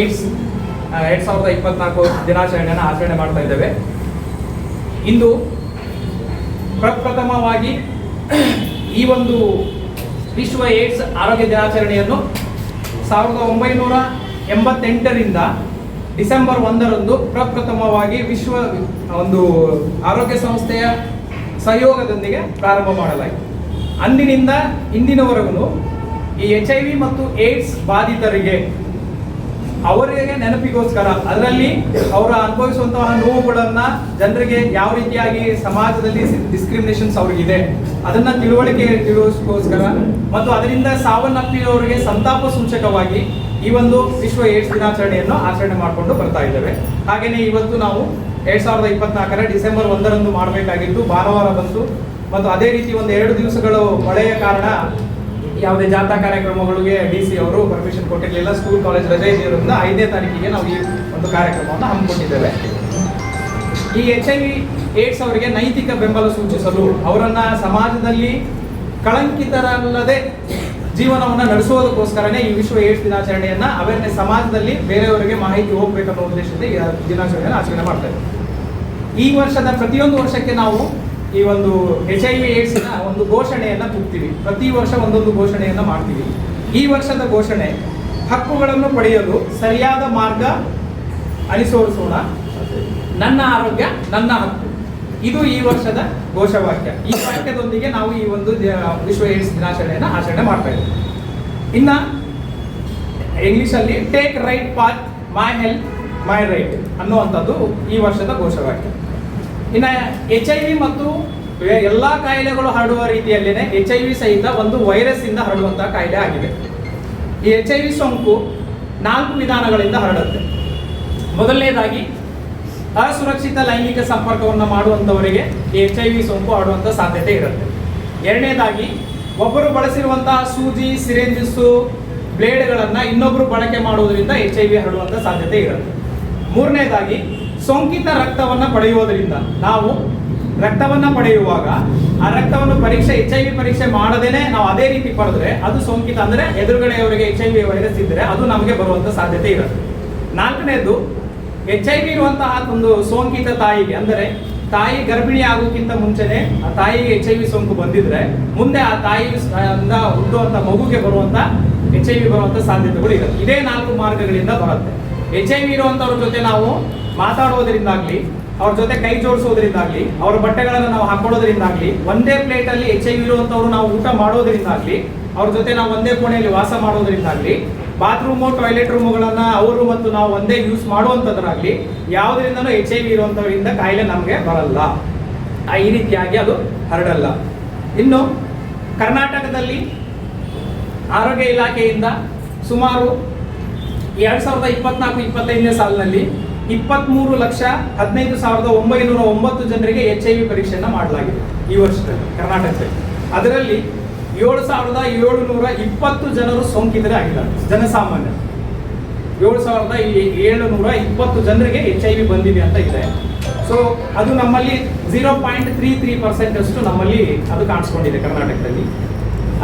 AIDS ಎರಡ್ ಸಾವಿರದ ಇಪ್ಪತ್ನಾಲ್ಕು ದಿನಾಚರಣೆಯನ್ನು ಆಚರಣೆ ಮಾಡ್ತಾ ಇದ್ದೇವೆ. ಇಂದು ಪ್ರಪ್ರಥಮವಾಗಿ ಈ ಒಂದು ವಿಶ್ವ ಏಡ್ಸ್ ಆರೋಗ್ಯ ದಿನಾಚರಣೆಯನ್ನು ಸಾವಿರದ ಒಂಬೈನೂರ ಎಂಬತ್ತೆಂಟರಿಂದ ಡಿಸೆಂಬರ್ ಒಂದರಂದು ಪ್ರಪ್ರಥಮವಾಗಿ ವಿಶ್ವ, ಒಂದು ಆರೋಗ್ಯ ಸಂಸ್ಥೆಯ ಸಹಯೋಗದೊಂದಿಗೆ ಪ್ರಾರಂಭ ಮಾಡಲಾಯಿತು. ಅಂದಿನಿಂದ ಇಂದಿನವರೆಗೂ ಈ ಎಚ್ ಐ ವಿ ಮತ್ತು ಏಡ್ಸ್ ಬಾಧಿತರಿಗೆ ಅವರಿಗೆ ನೆನಪಿಗೋಸ್ಕರ, ಅದರಲ್ಲಿ ಅವರ ಅನುಭವಿಸುವಂತಹ ನೋವುಗಳನ್ನ ಜನರಿಗೆ ಯಾವ ರೀತಿಯಾಗಿ ಸಮಾಜದಲ್ಲಿ ಡಿಸ್ಕ್ರಿಮಿನೇಷನ್ಸ್ ಅವ್ರಿಗಿದೆ, ಅದನ್ನ ತಿಳುವಳಿಕೆ ತಿಳಿಸೋಸ್ಕರ ಮತ್ತು ಅದರಿಂದ ಸಾವನ್ನಪ್ಪಿರೋರಿಗೆ ಸಂತಾಪ ಸೂಚಕವಾಗಿ ಈ ಒಂದು ವಿಶ್ವ ಏಡ್ಸ್ ದಿನಾಚರಣೆಯನ್ನು ಆಚರಣೆ ಮಾಡಿಕೊಂಡು ಬರ್ತಾ ಇದ್ದೇವೆ. ಹಾಗೆಯೇ ಇವತ್ತು ನಾವು ಎರಡ್ ಸಾವಿರದ ಇಪ್ಪತ್ನಾಲ್ಕರ ಡಿಸೆಂಬರ್ ಒಂದರಂದು ಮಾಡಬೇಕಾಗಿತ್ತು ಭಾನುವಾರ ಬಂತು ಮತ್ತು ಅದೇ ರೀತಿ ಒಂದು ಎರಡು ದಿವಸಗಳು ಮಳೆಯ ಕಾರಣ ಯಾವುದೇ ಜಾಥಾ ಕಾರ್ಯಕ್ರಮಗಳಿಗೆ ಡಿ ಸಿ ಅವರು ಪರ್ಮಿಷನ್ ಕೊಟ್ಟಿರಲಿಲ್ಲ. ಸ್ಕೂಲ್ ಕಾಲೇಜ್ ರಜೆ ಇದ್ದಿರೋದ್ರಿಂದ ಐದನೇ ತಾರೀಕಿಗೆ ನಾವು ಈ ಒಂದು ಕಾರ್ಯಕ್ರಮವನ್ನು ಹಮ್ಮಿಕೊಂಡಿದ್ದೇವೆ. ಈ ಎಚ್ ಐ ವಿ ಏಡ್ಸ್ ಅವರಿಗೆ ನೈತಿಕ ಬೆಂಬಲ ಸೂಚಿಸಲು ಅವರನ್ನ ಸಮಾಜದಲ್ಲಿ ಕಳಂಕಿತರಲ್ಲದೆ ಜೀವನವನ್ನು ನಡೆಸುವುದಕ್ಕೋಸ್ಕರನೇ ಈ ವಿಶ್ವ ಏಡ್ಸ್ ದಿನಾಚರಣೆಯನ್ನ ಅವೇರ್ನೆಸ್ ಸಮಾಜದಲ್ಲಿ ಬೇರೆಯವರಿಗೆ ಮಾಹಿತಿ ಹೋಗ್ಬೇಕನ್ನೋ ಉದ್ದೇಶದಿಂದ ಈ ದಿನಾಚರಣೆಯನ್ನು ಆಚರಣೆ ಮಾಡ್ತೇವೆ ಈ ವರ್ಷದ ಪ್ರತಿಯೊಂದು ವರ್ಷಕ್ಕೆ ನಾವು ಈ ಒಂದು ಎಚ್ ಐ ವಿ ಏಡ್ಸ್ನ ಒಂದು ಘೋಷಣೆಯನ್ನು ತುಂಬ್ತೀವಿ ಪ್ರತಿ ವರ್ಷ ಒಂದೊಂದು ಘೋಷಣೆಯನ್ನು ಮಾಡ್ತೀವಿ. ಈ ವರ್ಷದ ಘೋಷಣೆ, ಹಕ್ಕುಗಳನ್ನು ಪಡೆಯಲು ಸರಿಯಾದ ಮಾರ್ಗ ಅನುಸರಿಸೋಣ ನನ್ನ ಆರೋಗ್ಯ, ನನ್ನ ಹಕ್ಕು. ಇದು ಈ ವರ್ಷದ ಘೋಷವಾಕ್ಯ. ಈ ವಾಕ್ಯದೊಂದಿಗೆ ನಾವು ಈ ಒಂದು ವಿಶ್ವ ಏಡ್ಸ್ ದಿನಾಚರಣೆಯನ್ನು ಆಚರಣೆ ಮಾಡ್ತಾ ಇದ್ದೀವಿ. ಇನ್ನ ಇಂಗ್ಲಿಷಲ್ಲಿ take right path my health my right ಅನ್ನುವಂಥದ್ದು ಈ ವರ್ಷದ ಘೋಷವಾಕ್ಯ. ಇನ್ನ ಎಚ್ ಐ ವಿ ಮತ್ತು ಎಲ್ಲ ಕಾಯಿಲೆಗಳು ಹರಡುವ ರೀತಿಯಲ್ಲೇ ಎಚ್ ಐ ವಿ ಸಹಿತ ಒಂದು ವೈರಸ್ ಇಂದ ಹರಡುವಂತಹ ಕಾಯಿಲೆ ಆಗಿದೆ. ಈ ಎಚ್ ಐ ವಿ ಸೋಂಕು ನಾಲ್ಕು ವಿಧಾನಗಳಿಂದ ಹರಡುತ್ತೆ. ಮೊದಲನೇದಾಗಿ, ಅಸುರಕ್ಷಿತ ಲೈಂಗಿಕ ಸಂಪರ್ಕವನ್ನು ಮಾಡುವಂಥವರಿಗೆ ಈ ಎಚ್ ಐ ವಿ ಸೋಂಕು ಹರಡುವಂಥ ಸಾಧ್ಯತೆ ಇರುತ್ತೆ. ಎರಡನೇದಾಗಿ, ಒಬ್ಬರು ಬಳಸಿರುವಂತಹ ಸೂಜಿ ಸಿರೆಂಜಸ್ಸು ಬ್ಲೇಡ್ಗಳನ್ನು ಇನ್ನೊಬ್ಬರು ಬಳಕೆ ಮಾಡುವುದರಿಂದ ಎಚ್ ಐ ವಿ ಹರಡುವಂಥ ಸಾಧ್ಯತೆ ಇರುತ್ತೆ. ಮೂರನೇದಾಗಿ ಸೋಂಕಿತ ರಕ್ತವನ್ನು ಪಡೆಯುವುದರಿಂದ. ನಾವು ರಕ್ತವನ್ನ ಪಡೆಯುವಾಗ ಆ ರಕ್ತವನ್ನು ಪರೀಕ್ಷೆ ಎಚ್ ಐ ವಿ ಪರೀಕ್ಷೆ ಮಾಡದೇನೆ ನಾವು ಅದೇ ರೀತಿ ಪಡೆದ್ರೆ ಅದು ಸೋಂಕಿತ ಅಂದ್ರೆ ಎದುರುಗಡೆಯವರಿಗೆ ಎಚ್ ಐ ವಿ ವೈರಸ್ ಇದ್ದರೆ ಅದು ನಮಗೆ ಬರುವಂತ ಸಾಧ್ಯತೆ ಇರುತ್ತೆ. ನಾಲ್ಕನೇದು ಎಚ್ ಐ ವಿ ಇರುವಂತಹ ಒಂದು ಸೋಂಕಿತ ತಾಯಿಗೆ ಅಂದರೆ ತಾಯಿ ಗರ್ಭಿಣಿ ಆಗೋಕ್ಕಿಂತ ಮುಂಚೆನೆ ಆ ತಾಯಿಗೆ ಎಚ್ ಐ ವಿ ಸೋಂಕು ಬಂದಿದ್ರೆ ಮುಂದೆ ಆ ತಾಯಿ ಇಂದ ಹುಟ್ಟುವಂತ ಮಗುಗೆ ಬರುವಂತ ಎಚ್ ಐ ವಿ ಬರುವಂತ ಸಾಧ್ಯತೆಗಳು ಇರುತ್ತೆ. ಇದೇ ನಾಲ್ಕು ಮಾರ್ಗಗಳಿಂದ ಬರುತ್ತೆ. ಎಚ್ ಐ ವಿ ಇರುವಂಥವ್ರ ಜೊತೆ ನಾವು ಮಾತಾಡೋದ್ರಿಂದಾಗ್ಲಿ ಅವ್ರ ಜೊತೆ ಕೈ ಜೋಡಿಸೋದ್ರಿಂದಾಗ್ಲಿ ಅವ್ರ ಬಟ್ಟೆಗಳನ್ನು ನಾವು ಹಾಕೊಳ್ಳೋದ್ರಿಂದಾಗ್ಲಿ, ಒಂದೇ ಪ್ಲೇಟ್ ಅಲ್ಲಿ ಎಚ್ ಐ ವಿ ಇರುವಂತವ್ರು ನಾವು ಊಟ ಮಾಡೋದ್ರಿಂದಾಗ್ಲಿ, ಅವ್ರ ಜೊತೆ ನಾವು ಒಂದೇ ಕೋಣೆಯಲ್ಲಿ ವಾಸ ಮಾಡೋದ್ರಿಂದಾಗ್ಲಿ, ಬಾತ್ರೂಮು, ಟಾಯ್ಲೆಟ್ ರೂಮುಗಳನ್ನು ಅವರು ಮತ್ತು ನಾವು ಒಂದೇ ಯೂಸ್ ಮಾಡುವಂಥದ್ರಾಗ್ಲಿ ಯಾವುದರಿಂದನೂ ಎಚ್ ಐ ವಿ ಇರುವಂಥವರಿಂದ ಕಾಯಿಲೆ ನಮಗೆ ಬರಲ್ಲ. ಈ ರೀತಿಯಾಗಿ ಅದು ಹರಡಲ್ಲ. ಇನ್ನು ಕರ್ನಾಟಕದಲ್ಲಿ ಆರೋಗ್ಯ ಇಲಾಖೆಯಿಂದ ಸುಮಾರು ಎರಡ್ ಸಾವಿರದ ಇಪ್ಪತ್ನಾಲ್ಕು, ಇಪ್ಪತ್ತೈದನೇ ಸಾಲಿನಲ್ಲಿ ಇಪ್ಪತ್ಮೂರು ಲಕ್ಷ ಹದಿನೈದು ಸಾವಿರದ ಒಂಬೈನೂರ ಒಂಬತ್ತು ಜನರಿಗೆ ಎಚ್ ಐ ವಿ ಪರೀಕ್ಷೆಯನ್ನು ಮಾಡಲಾಗಿದೆ ಈ ವರ್ಷದಲ್ಲಿ, ಕರ್ನಾಟಕದಲ್ಲಿ. ಅದರಲ್ಲಿ ಏಳು ಸಾವಿರದ ಏಳುನೂರ ಇಪ್ಪತ್ತು ಜನರು ಸೋಂಕಿತರಾಗಿದ್ದಾರೆ ಜನಸಾಮಾನ್ಯ ಏಳು ಸಾವಿರದ ಏಳುನೂರ ಇಪ್ಪತ್ತು ಜನರಿಗೆ ಎಚ್ ಐ ವಿ ಬಂದಿದೆ ಅಂತ ಇದೆ. ಸೊ ಅದು ನಮ್ಮಲ್ಲಿ zero point three three percent ಅಷ್ಟು ನಮ್ಮಲ್ಲಿ ಅದು ಕಾಣಿಸ್ಕೊಂಡಿದೆ ಕರ್ನಾಟಕದಲ್ಲಿ.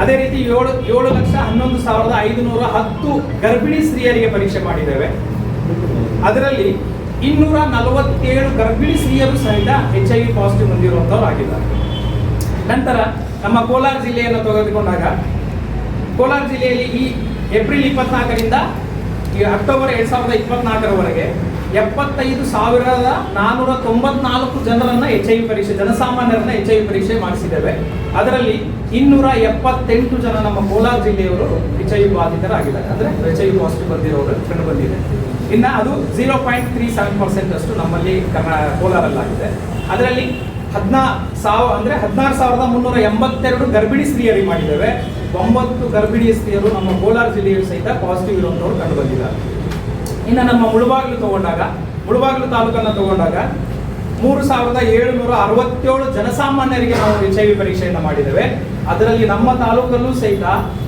ಅದೇ ರೀತಿ ಏಳು ಏಳು ಲಕ್ಷ ಹನ್ನೊಂದು ಸಾವಿರದ ಐದುನೂರ ಹತ್ತು ಗರ್ಭಿಣಿ ಸ್ತ್ರೀಯರಿಗೆ ಪರೀಕ್ಷೆ ಮಾಡಿದ್ದೇವೆ. ಅದರಲ್ಲಿ ಇನ್ನೂರ ನಲವತ್ತೇಳು ಗರ್ಭಿಣಿ ಸ್ತ್ರೀಯರು ಸಹಿತ ಎಚ್ ಐ ವಿ ಪಾಸಿಟಿವ್ ಹೊಂದಿರುವಂಥವ್ರು ಆಗಿದ್ದಾರೆ ನಂತರ ನಮ್ಮ ಕೋಲಾರ ಜಿಲ್ಲೆಯನ್ನು ತೆಗೆದುಕೊಂಡಾಗ, ಕೋಲಾರ ಜಿಲ್ಲೆಯಲ್ಲಿ ಈ ಏಪ್ರಿಲ್ ಇಪ್ಪತ್ನಾಲ್ಕರಿಂದ ಈ ಅಕ್ಟೋಬರ್ ಎರಡ್ ಸಾವಿರದ ಇಪ್ಪತ್ನಾಲ್ಕರವರೆಗೆ ಎಪ್ಪತ್ತೈದು ಸಾವಿರದ ನಾನ್ನೂರ ತೊಂಬತ್ನಾಲ್ಕು ಜನರನ್ನ ಎಚ್ ಐ ಪರೀಕ್ಷೆ, ಜನಸಾಮಾನ್ಯರನ್ನ ಎಚ್ ಐ ಪರೀಕ್ಷೆ ಮಾಡಿಸಿದ್ದೇವೆ. ಅದರಲ್ಲಿ ಇನ್ನೂರ ಎಪ್ಪತ್ತೆಂಟು ಜನ ನಮ್ಮ ಕೋಲಾರ ಜಿಲ್ಲೆಯವರು ಎಚ್ ಐ ಬಾಧಿತರಾಗಿದ್ದಾರೆ. ಅಂದ್ರೆ ಎಚ್ ಐ ಪಾಸಿಟಿವ್ ಬಂದಿರೋರು ಕಂಡು ಬಂದಿದೆ. ಇನ್ನು ಅದು zero point three seven percent ಅಷ್ಟು ನಮ್ಮಲ್ಲಿ ಕೋಲಾರಲ್ಲಾಗಿದೆ. ಅದರಲ್ಲಿ ಹದಿನಾ ಸಾವ, ಅಂದ್ರೆ ಹದಿನಾರು ಸಾವಿರದ ಮುನ್ನೂರ ಎಂಬತ್ತೆರಡು ಗರ್ಭಿಣಿ ಸ್ತ್ರೀಯರಿ ಮಾಡಿದ್ದೇವೆ. ಒಂಬತ್ತು ಗರ್ಭಿಣಿ ಸ್ತ್ರೀಯರು ನಮ್ಮ ಕೋಲಾರ ಜಿಲ್ಲೆಯು ಸಹಿತ ಪಾಸಿಟಿವ್ ಇರುವಂತವ್ರು ಕಂಡು ಬಂದಿದ್ದಾರೆ. ಇನ್ನು ನಮ್ಮ ಮುಳುಬಾಗಿಲು ತಗೊಂಡಾಗ, ಮುಳುಬಾಗಿಲು ತಾಲೂಕನ್ನು ತಗೊಂಡಾಗ ಮೂರು ಸಾವಿರದ ಏಳುನೂರ ಅರವತ್ತೇಳು ಜನಸಾಮಾನ್ಯರಿಗೆ ನಾವು ಎಚ್ ಐ ವಿ ಪರೀಕ್ಷೆಯನ್ನು ಮಾಡಿದ್ದೇವೆ. ಅದರಲ್ಲಿ ನಮ್ಮ ತಾಲೂಕಲ್ಲೂ ಸಹಿತ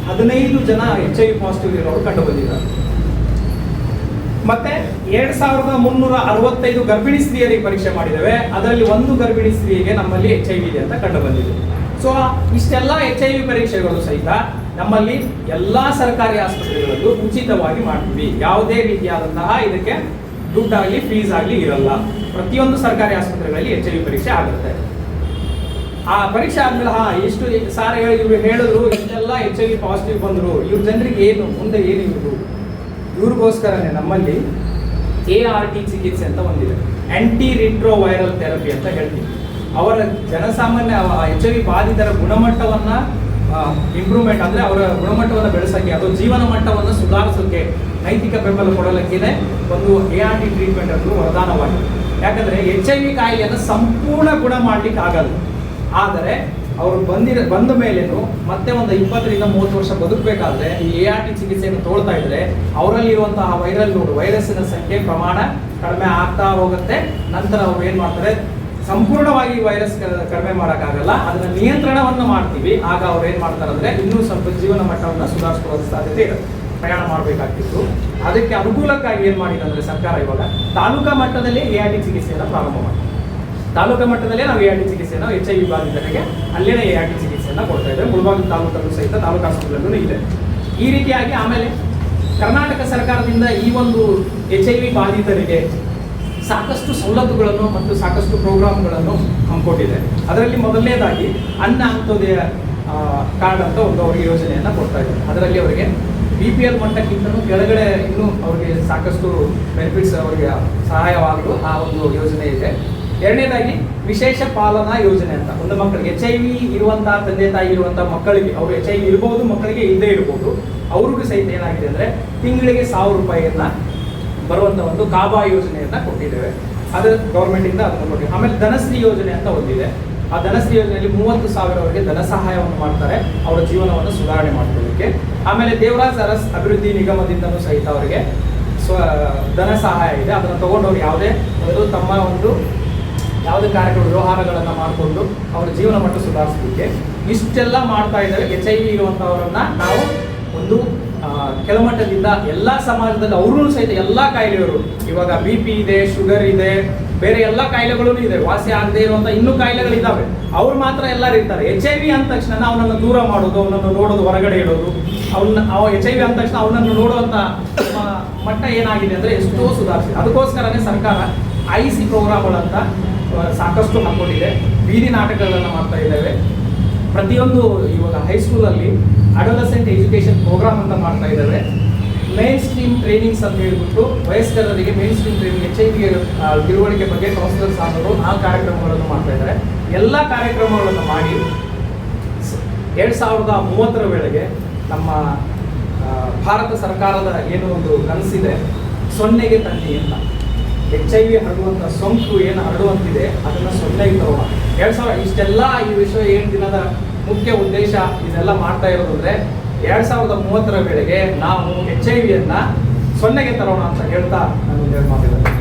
ಹದಿನೈದು ಜನ ಎಚ್ ಐ ವಿ ಪಾಸಿಟಿವ್ ಇರೋರು ಕಂಡು ಬಂದಿದ್ದಾರೆ ಮತ್ತೆ ಎರಡ್ ಸಾವಿರದ ಮುನ್ನೂರ ಅರವತ್ತೈದು ಗರ್ಭಿಣಿ ಸ್ತ್ರೀಯರಿಗೆ ಪರೀಕ್ಷೆ ಮಾಡಿದ್ದೇವೆ. ಅದರಲ್ಲಿ ಒಂದು ಗರ್ಭಿಣಿ ಸ್ತ್ರೀಗೆ ನಮ್ಮಲ್ಲಿ ಎಚ್ ಐ ವಿ ಇದೆ ಅಂತ ಕಂಡು ಬಂದಿದೆ ಸೊ ಇಷ್ಟೆಲ್ಲ ಎಚ್ ಐ ವಿ ಪರೀಕ್ಷೆಗಳು ಸಹಿತ ನಮ್ಮಲ್ಲಿ ಎಲ್ಲಾ ಸರ್ಕಾರಿ ಆಸ್ಪತ್ರೆಗಳಲ್ಲೂ ಉಚಿತವಾಗಿ ಮಾಡ್ತೀವಿ. ಯಾವುದೇ ರೀತಿಯಾದಂತಹ ಇದಕ್ಕೆ ದುಡ್ಡಾಗಲಿ ಫೀಸ್ ಆಗಲಿ ಇರಲ್ಲ. ಪ್ರತಿಯೊಂದು ಸರ್ಕಾರಿ ಆಸ್ಪತ್ರೆಗಳಲ್ಲಿ ಎಚ್ ಐ ವಿ ಪರೀಕ್ಷೆ ಆಗುತ್ತೆ. ಆ ಪರೀಕ್ಷೆ ಆದ್ಮೇಲೆ, ಹಾ, ಎಷ್ಟು ಸಾರ್ ಇವ್ರು ಹೇಳಿದ್ರು, ಇಷ್ಟೆಲ್ಲ ಎಚ್ ಐ ವಿ ಪಾಸಿಟಿವ್ ಬಂದ್ರು. ಇವ್ರ ಜನರಿಗೆ ಏನು, ಮುಂದೆ ಏನು ಇವರು ಇವ್ರಿಗೋಸ್ಕರನೇ ನಮ್ಮಲ್ಲಿ ಎ ಆರ್ ಟಿ ಚಿಕಿತ್ಸೆ ಅಂತ ಒಂದಿದೆ. ಆ್ಯಂಟಿ ರಿಟ್ರೋ ವೈರಲ್ ಥೆರಪಿ ಅಂತ ಹೇಳ್ತೀವಿ. ಅವರ ಜನಸಾಮಾನ್ಯ ಎಚ್ ಐ ವಿ ಬಾಧಿತರ ಗುಣಮಟ್ಟವನ್ನ ಇಂಪ್ರೂವ್ಮೆಂಟ್ ಅಂದ್ರೆ ಅವರ ಗುಣಮಟ್ಟವನ್ನು ಬೆಳೆಸಕ್ಕೆ, ಅಥವಾ ಜೀವನ ಮಟ್ಟವನ್ನು ಸುಧಾರಿಸೋಕೆ ನೈತಿಕ ಬೆಂಬಲ ಕೊಡಲಿಕ್ಕೆ ಒಂದು ಎ ಆರ್ ಟಿ ಟ್ರೀಟ್ಮೆಂಟ್ ಅನ್ನು ವರದಾನವಾಗಿದೆ. ಯಾಕಂದ್ರೆ ಎಚ್ ಐ ವಿ ಕಾಯಿಲೆಯನ್ನು ಸಂಪೂರ್ಣ ಗುಣ ಮಾಡ್ಲಿಕ್ಕೆ ಆಗಲ್ಲ. ಆದರೆ ಅವರು ಬಂದಿರ, ಬಂದ ಮೇಲೇನು ಮತ್ತೆ ಒಂದು ಇಪ್ಪತ್ತರಿಂದ ಮೂವತ್ತು ವರ್ಷ ಬದುಕಬೇಕಾದ್ರೆ ಈ ಎ ಆರ್ ಟಿ ಚಿಕಿತ್ಸೆಯನ್ನು ತೋಳ್ತಾ ಇದ್ರೆ ಅವರಲ್ಲಿ ಇರುವಂತಹ ವೈರಲ್, ವೈರಸ್ಸಿನ ಸಂಖ್ಯೆ ಪ್ರಮಾಣ ಕಡಿಮೆ ಆಗ್ತಾ ಹೋಗುತ್ತೆ. ನಂತರ ಅವ್ರು ಏನ್ ಮಾಡ್ತಾರೆ? ಸಂಪೂರ್ಣವಾಗಿ ವೈರಸ್ ಕಡಿಮೆ ಮಾಡೋಕ್ಕಾಗಲ್ಲ. ಅದನ್ನ ನಿಯಂತ್ರಣವನ್ನು ಮಾಡ್ತೀವಿ. ಆಗ ಅವ್ರು ಏನ್ ಮಾಡ್ತಾರೆ ಅಂದ್ರೆ ಇನ್ನೂ ಸ್ವಲ್ಪ ಜೀವನ ಮಟ್ಟವನ್ನು ಸುಧಾರಿಸ್ಕೊಳ್ಳೋ ಸಾಧ್ಯತೆ ಇದೆ. ಪ್ರಯಾಣ ಮಾಡಬೇಕಾಗ್ತಿತ್ತು. ಅದಕ್ಕೆ ಅನುಕೂಲಕ್ಕಾಗಿ ಏನ್ ಮಾಡಿದೆ ಸರ್ಕಾರ ಇವಾಗ ತಾಲೂಕಾ ಮಟ್ಟದಲ್ಲಿ ಎ ಆರ್ ಟಿ ಚಿಕಿತ್ಸೆಯನ್ನು ಪ್ರಾರಂಭ ಮಾಡಿದೆ ತಾಲೂಕಾ ಮಟ್ಟದಲ್ಲಿ ನಾವು ಎ ಆರ್ ಟಿ ಚಿಕಿತ್ಸೆಯನ್ನು ಎಚ್ ಐ ವಿ ಬಾಧಿತರಿಗೆ ಅಲ್ಲೇನೇ ಎ ಆರ್ ಟಿ ಚಿಕಿತ್ಸೆಯನ್ನು ಕೊಡ್ತಾ ಇದ್ದೇವೆ ಮುಳಬಾಗಿಲು ತಾಲೂಕಲ್ಲೂ ಸಹಿತ ತಾಲೂಕು ಆಸ್ಪತ್ರೆಯಲ್ಲೂ ಇದೆ. ಈ ರೀತಿಯಾಗಿ ಆಮೇಲೆ ಕರ್ನಾಟಕ ಸರ್ಕಾರದಿಂದ ಈ ಒಂದು ಎಚ್ ಐ ವಿ ಬಾಧಿತರಿಗೆ ಸಾಕಷ್ಟು ಸವಲತ್ತುಗಳನ್ನು ಮತ್ತು ಸಾಕಷ್ಟು ಪ್ರೋಗ್ರಾಮ್ಗಳನ್ನು ಹಮ್ಮಿಕೊಂಡಿದೆ ಅದರಲ್ಲಿ ಮೊದಲನೇದಾಗಿ ಅನ್ನ ಹಂತೋದಯ ಕಾರ್ಡ್ ಅಂತ ಒಂದು ಅವರಿಗೆ ಯೋಜನೆಯನ್ನು ಕೊಡ್ತಾ ಇದ್ದಾರೆ. ಅದರಲ್ಲಿ ಅವರಿಗೆ ಬಿ ಪಿ ಎಲ್ ಮಟ್ಟಕ್ಕಿಂತಲೂ ಕೆಳಗಡೆ ಇನ್ನೂ ಅವರಿಗೆ ಸಾಕಷ್ಟು ಬೆನಿಫಿಟ್ಸ್ ಅವರಿಗೆ ಸಹಾಯವಾಗಲು ಆ ಒಂದು ಯೋಜನೆ ಇದೆ. ಎರಡನೇದಾಗಿ ವಿಶೇಷ ಪಾಲನಾ ಯೋಜನೆ ಅಂತ. ಒಂದು ಮಕ್ಕಳಿಗೆ ಎಚ್ ಐ ವಿ ಇರುವಂತಹ, ತಂದೆ ತಾಯಿ ಇರುವಂತಹ ಮಕ್ಕಳಿಗೆ, ಅವರು ಎಚ್ ಐ ವಿ ಇರಬಹುದು ಮಕ್ಕಳಿಗೆ ಇಲ್ಲದೆ ಇರಬಹುದು ಅವ್ರಿಗೂ ಸಹಿತ ಏನಾಗಿದೆ ಅಂದ್ರೆ ತಿಂಗಳಿಗೆ ಸಾವಿರ ರೂಪಾಯಿಯನ್ನ ಬರುವಂತ ಒಂದು ಕಾಬಾ ಯೋಜನೆಯನ್ನ ಕೊಟ್ಟಿದ್ದೇವೆ. ಅದು ಗೌರ್ಮೆಂಟ್ ಇಂದ ಅದನ್ನು ಕೊಟ್ಟಿದ್ದೇವೆ. ಆಮೇಲೆ ಧನಶ್ರೀ ಯೋಜನೆ ಅಂತ ಒಂದಿದೆ. ಆ ಧನಶ್ರೀ ಯೋಜನೆಯಲ್ಲಿ ಮೂವತ್ತು ಸಾವಿರವರೆಗೆ ಧನ ಸಹಾಯವನ್ನು ಮಾಡ್ತಾರೆ. ಅವರ ಜೀವನವನ್ನು ಸುಧಾರಣೆ ಮಾಡ್ಕೊಳ್ಳಿಕ್ಕೆ. ಆಮೇಲೆ ದೇವರಾಜ್ ಅರಸ್ ಅಭಿವೃದ್ಧಿ ನಿಗಮದಿಂದನೂ ಸಹಿತ ಅವರಿಗೆ ಸ್ವ, ಧನ ಸಹಾಯ ಇದೆ. ಅದನ್ನು ತಗೊಂಡವ್ರು ಯಾವುದೇ ಒಂದು ತಮ್ಮ ಒಂದು ಯಾವುದೇ ಕಾರ್ಯಕ್ರಮ, ವ್ಯವಹಾರಗಳನ್ನು ಮಾಡಿಕೊಂಡು ಅವರ ಜೀವನ ಮಟ್ಟ ಸುಧಾರಿಸಲಿಕ್ಕೆ. ಇಷ್ಟೆಲ್ಲ ಮಾಡ್ತಾ ಇದ್ದಾರೆ. ಎಚ್ ಐ ವಿ ಇರುವಂಥವರನ್ನು ನಾವು ಒಂದು ಕೆಳಮಟ್ಟದಿಂದ ಎಲ್ಲ ಸಮಾಜದಲ್ಲಿ ಅವ್ರೂ ಸಹಿತ ಎಲ್ಲ ಕಾಯಿಲೆಗಳು. ಇವಾಗ ಬಿ ಪಿ ಇದೆ ಶುಗರ್ ಇದೆ, ಬೇರೆ ಎಲ್ಲ ಕಾಯಿಲೆಗಳೂ ಇದೆ. ವಾಸಿ ಆಗದೆ ಇರುವಂತ ಇನ್ನೂ ಕಾಯಿಲೆಗಳಿದ್ದಾವೆ ಅವ್ರು ಮಾತ್ರ ಎಲ್ಲರೂ ಇರ್ತಾರೆ. ಎಚ್ ಐ ವಿ ಅಂದ ತಕ್ಷಣ ಅವನನ್ನು ದೂರ ಮಾಡೋದು, ಅವನನ್ನು ನೋಡೋದು, ಹೊರಗಡೆ ಇಡೋದು. ಅವನ್ನ ಅವ ಎಚ್ ಐ ವಿ ಅಂದ ತಕ್ಷಣ ಅವನನ್ನು ನಮ್ಮ ಮಟ್ಟ ಏನಾಗಿದೆ ಅಂದ್ರೆ ಎಷ್ಟೋ ಸುಧಾರಿಸಿದೆ. ಅದಕ್ಕೋಸ್ಕರನೇ ಸರ್ಕಾರ ಐ ಸಿ ಪ್ರೋಗ್ರಾಮ್ಗಳಂತ ಸಾಕಷ್ಟು ಹಾಕೊಂಡಿದೆ ಬೀದಿ ನಾಟಕಗಳನ್ನು ಮಾಡ್ತಾ ಇದ್ದೇವೆ. ಪ್ರತಿಯೊಂದು ಇವಾಗ ಹೈಸ್ಕೂಲಲ್ಲಿ ಅಡೋಲಸೆಂಟ್ ಎಜುಕೇಶನ್ ಪ್ರೋಗ್ರಾಮ್ ಅಂತ ಮಾಡ್ತಾ ಇದ್ದಾರೆ. ಮೇನ್ ಸ್ಟ್ರೀಮ್ ಟ್ರೈನಿಂಗ್ಸ್ ಅಂತ ಹೇಳ್ಬಿಟ್ಟು ವಯಸ್ಕರರಿಗೆ main stream training H I V ತಿಳುವಳಿಕೆ ಬಗ್ಗೆ ಕೌನ್ಸಿಲರ್ ಸಾಧರು ಆ ಕಾರ್ಯಕ್ರಮಗಳನ್ನು ಮಾಡ್ತಾ ಇದ್ದಾರೆ. ಎಲ್ಲ ಕಾರ್ಯಕ್ರಮಗಳನ್ನು ಮಾಡಿ ಎರಡು ಸಾವಿರದ ಮೂವತ್ತರ ವೇಳೆಗೆ ನಮ್ಮ ಭಾರತ ಸರ್ಕಾರದ ಏನು ಒಂದು ಕನಸಿದೆ, ಸೊನ್ನೆಗೆ ತನ್ನಿ ಅಂತ. ಎಚ್ ಐ ವಿ ಹರಡುವಂಥ ಸೋಂಕು ಏನು ಹರಡುವಂತಿದೆ, ಅದನ್ನು ಸೊನ್ನೆಗೆ ತರೋಣ ಎರಡು ಸಾವಿರ, ಇಷ್ಟೆಲ್ಲ ಈ ವಿಷಯ ಏನು ದಿನದ ಮುಖ್ಯ ಉದ್ದೇಶ ಇದೆಲ್ಲ ಮಾಡ್ತಾ ಇರೋದು ಅಂದ್ರೆ ಎರಡು ಸಾವಿರದ ಮೂವತ್ತರ ವೇಳೆಗೆ ನಾವು ಎಚ್ ಐ ವಿಯನ್ನು ಸೊನ್ನೆಗೆ ತರೋಣ ಅಂತ ಹೇಳ್ತಾ ನಾನು ಎರಡು